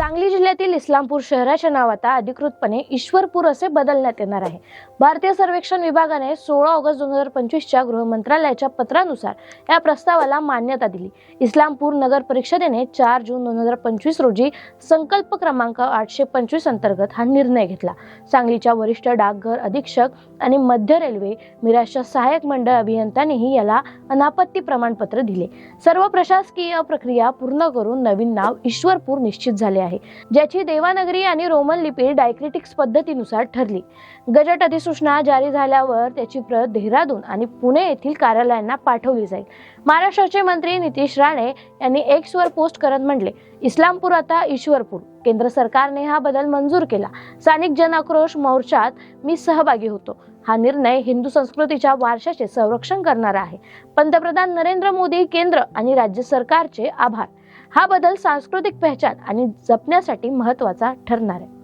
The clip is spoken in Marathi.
सांगली जिल्ह्यातील इस्लामपूर शहराचे नाव आता अधिकृतपणे ईश्वरपूर असे बदलण्यात येणार आहे. भारतीय सर्वेक्षण विभागाने सोळा ऑगस्ट दोन हजार पंचवीसच्या गृह मंत्रालयाच्या पत्रानुसार या प्रस्तावाला मान्यता दिली. इस्लामपूर नगर परिषदेने चार जून दोन हजार पंचवीस रोजी संकल्प क्रमांक आठशे पंचवीस अंतर्गत हा निर्णय घेतला. सांगलीच्या वरिष्ठ डाकघर अधीक्षक आणि मध्य रेल्वे मिराजच्या सहाय्यक मंडळ अभियंत्यांनीही याला अनापत्ती प्रमाणपत्र दिले. सर्व प्रशासकीय प्रक्रिया पूर्ण करून नवीन नाव ईश्वरपूर निश्चित झाले आहे. ज्याची देवानगरी आणि रोमन लिपी डायक्रिटिक्स पद्धतीनुसार ठरली. गजट अधिसूचना जारी झाल्यावर त्याची प्रत देहरादून आणि पुणे येथील कार्यालयांना पाठवली जाईल. महाराष्ट्राचे मंत्री नितीश राणे यांनी एक्सवर पोस्ट करत म्हटले इस्लामपूर आता ईश्वरपूर. केंद्र सरकारने हा बदल मंजूर केला. स्थानिक जन आक्रोश मोर्चात मी सहभागी होतो. हा निर्णय हिंदू संस्कृतीच्या वारशाचे संरक्षण करणारा आहे. पंतप्रधान नरेंद्र मोदी केंद्र आणि राज्य सरकारचे आभार. हा बदल सांस्कृतिक पहचान आणि जपण्यासाठी महत्त्वाचा ठरणार आहे.